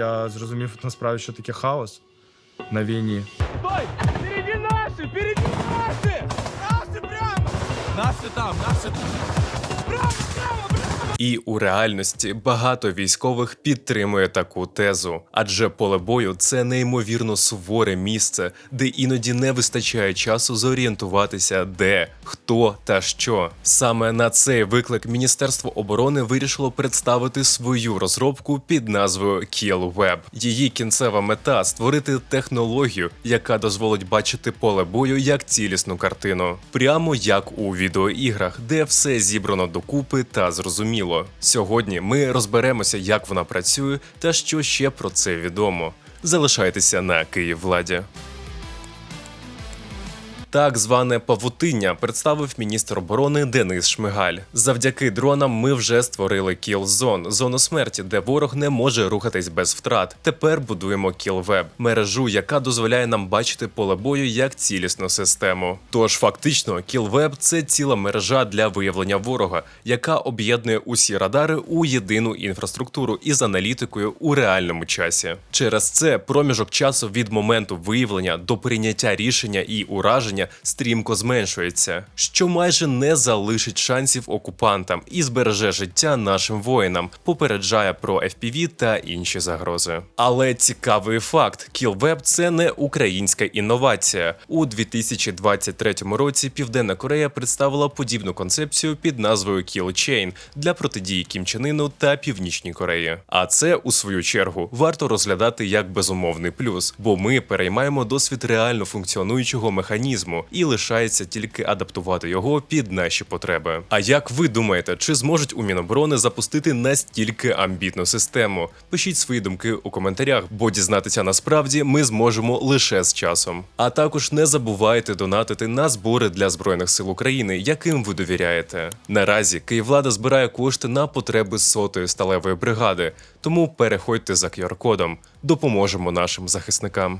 я зрозумів насправді, що таке хаос на війні. Стой! Впереди наши! Впереди наши! Наши прямо! Наши там, наши там! Право, право, право! І у реальності багато військових підтримує таку тезу, адже поле бою це неймовірно суворе місце, де іноді не вистачає часу зорієнтуватися, де, хто та що. Саме на цей виклик Міністерство оборони вирішило представити свою розробку під назвою Kill Web. Її кінцева мета створити технологію, яка дозволить бачити поле бою як цілісну картину, прямо як у відеоіграх, де все зібрано докупи та зрозуміло. Сьогодні ми розберемося, як вона працює та що ще про це відомо. Залишайтеся на Київвладі. Так зване павутиння представив міністр оборони Денис Шмигаль. Завдяки дронам ми вже створили кіл-зон, зону смерті, де ворог не може рухатись без втрат. Тепер будуємо кіл-веб, мережу, яка дозволяє нам бачити поле бою як цілісну систему. Тож фактично, кіл-веб – це ціла мережа для виявлення ворога, яка об'єднує усі радари у єдину інфраструктуру із аналітикою у реальному часі. Через це проміжок часу від моменту виявлення до прийняття рішення і ураження стрімко зменшується, що майже не залишить шансів окупантам і збереже життя нашим воїнам, попереджає про FPV та інші загрози. Але цікавий факт: KillWeb – це не українська інновація. У 2023 році Південна Корея представила подібну концепцію під назвою Chain для протидії Кім Чен Іну та Північній Кореї. А це, у свою чергу, варто розглядати як безумовний плюс, бо ми переймаємо досвід реально функціонуючого механізму і лишається тільки адаптувати його під наші потреби. А як ви думаєте, чи зможуть у Міноборони запустити настільки амбітну систему? Пишіть свої думки у коментарях, бо дізнатися насправді ми зможемо лише з часом. А також не забувайте донатити на збори для збройних сил України, яким ви довіряєте. Наразі Київлада збирає кошти на потреби сотої сталевої бригади, тому переходьте за QR-кодом. Допоможемо нашим захисникам.